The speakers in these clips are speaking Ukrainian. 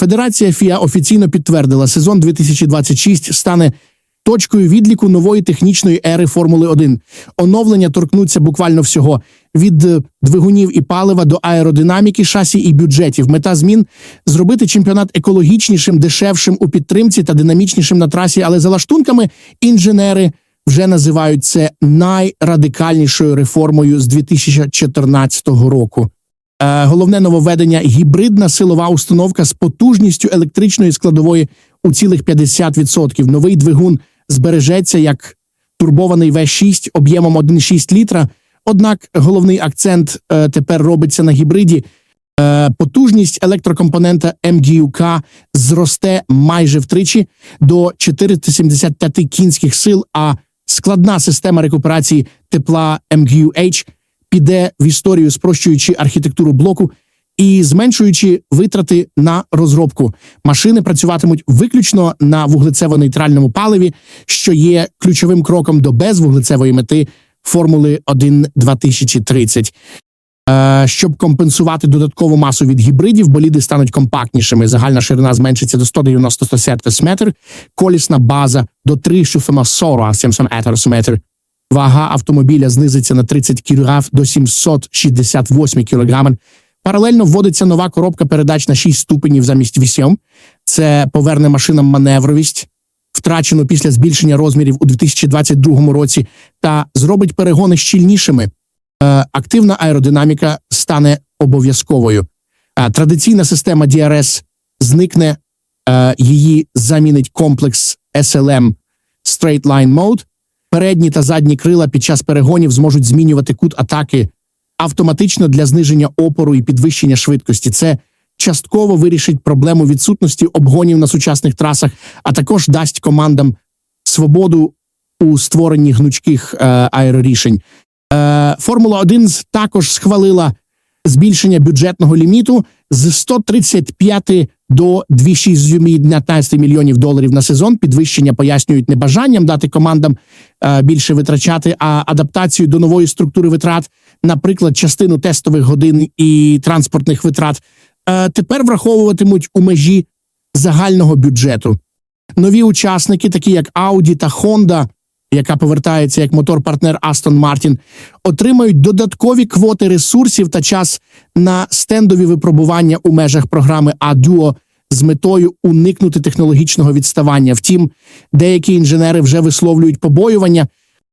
Федерація ФІА офіційно підтвердила, сезон 2026 стане точкою відліку нової технічної ери Формули 1. Оновлення торкнуться буквально всього від е, двигунів і палива до аеродинаміки, шасі і бюджетів. Мета змін зробити чемпіонат екологічнішим, дешевшим у підтримці та динамічнішим на трасі. Але за лаштунками інженери вже називають це найрадикальнішою реформою з 2014 року. Е, Головне нововведення гібридна силова установка з потужністю електричної складової у цілих 50%. Новий двигун збережеться як турбований В6 об'ємом 1,6 літра. Однак головний акцент е, тепер робиться на гібриді. Е, Потужність електрокомпонента MGUK зросте майже втричі до 475 кінських сил, а складна система рекуперації тепла MGUH піде в історію, спрощуючи архітектуру блоку і зменшуючи витрати на розробку. Машини працюватимуть виключно на вуглецево-нейтральному паливі, що є ключовим кроком до безвуглецевої мети Формули 1 2030. Е, Щоб компенсувати додаткову масу від гібридів, боліди стануть компактнішими. Загальна ширина зменшиться до 190 метр, колісна база до 3,40 метр. Вага автомобіля знизиться на 30 кг до 768 кг. Паралельно вводиться нова коробка передач на 6 ступенів замість 8. Це поверне машинам маневровість, втрачену після збільшення розмірів у 2022 році, та зробить перегони щільнішими. Е, активна аеродинаміка стане обов'язковою. Е, традиційна система DRS зникне, е, її замінить комплекс SLM Straight Line Mode. Передні та задні крила під час перегонів зможуть змінювати кут атаки автоматично для зниження опору і підвищення швидкості. Це частково вирішить проблему відсутності обгонів на сучасних трасах, а також дасть командам свободу у створенні гнучких е, аерорішень. Е, Формула 1 з- також схвалила збільшення бюджетного ліміту з 135 до 219 мільйонів доларів на сезон. Підвищення пояснюють не бажанням дати командам е, більше витрачати, а адаптацію до нової структури витрат, наприклад, частину тестових годин і транспортних витрат, е, тепер враховуватимуть у межі загального бюджету. Нові учасники, такі як Audi та Honda, яка повертається як мотор-партнер Aston Martin, отримають додаткові квоти ресурсів та час на стендові випробування у межах програми A-Duo з метою уникнути технологічного відставання. Втім, деякі інженери вже висловлюють побоювання.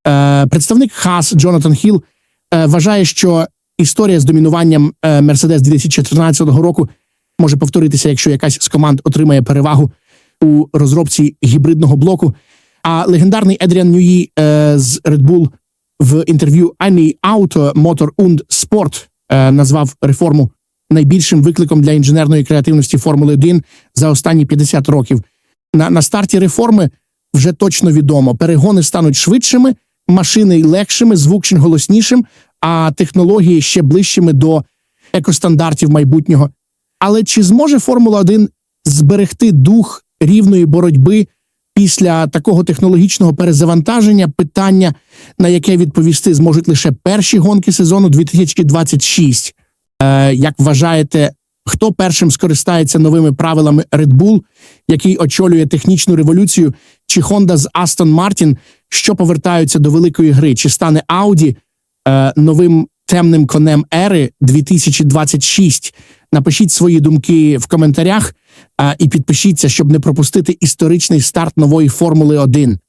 Е, представник Хас Джонатан Хіл е, вважає, що історія з домінуванням Mercedes 2014 року може повторитися, якщо якась з команд отримає перевагу у розробці гібридного блоку. А легендарний Едріан Ньюї е, з Red Bull в інтерв'ю Any Auto Motor und Sport е, назвав реформу найбільшим викликом для інженерної креативності Формули 1 за останні 50 років. На, на старті реформи вже точно відомо: перегони стануть швидшими, машини легшими, звук ще голоснішим, а технології ще ближчими до екостандартів майбутнього. Але чи зможе Формула 1 зберегти дух рівної боротьби після такого технологічного перезавантаження? Питання, на яке відповісти зможуть лише перші гонки сезону 2026. Е, як вважаєте, хто першим скористається новими правилами Red Bull, який очолює технічну революцію, чи Honda з Aston Martin, що повертаються до великої гри? Чи стане Audi е, новим темним конем ери 2026? Напишіть свої думки в коментарях е, і підпишіться, щоб не пропустити історичний старт нової Формули 1.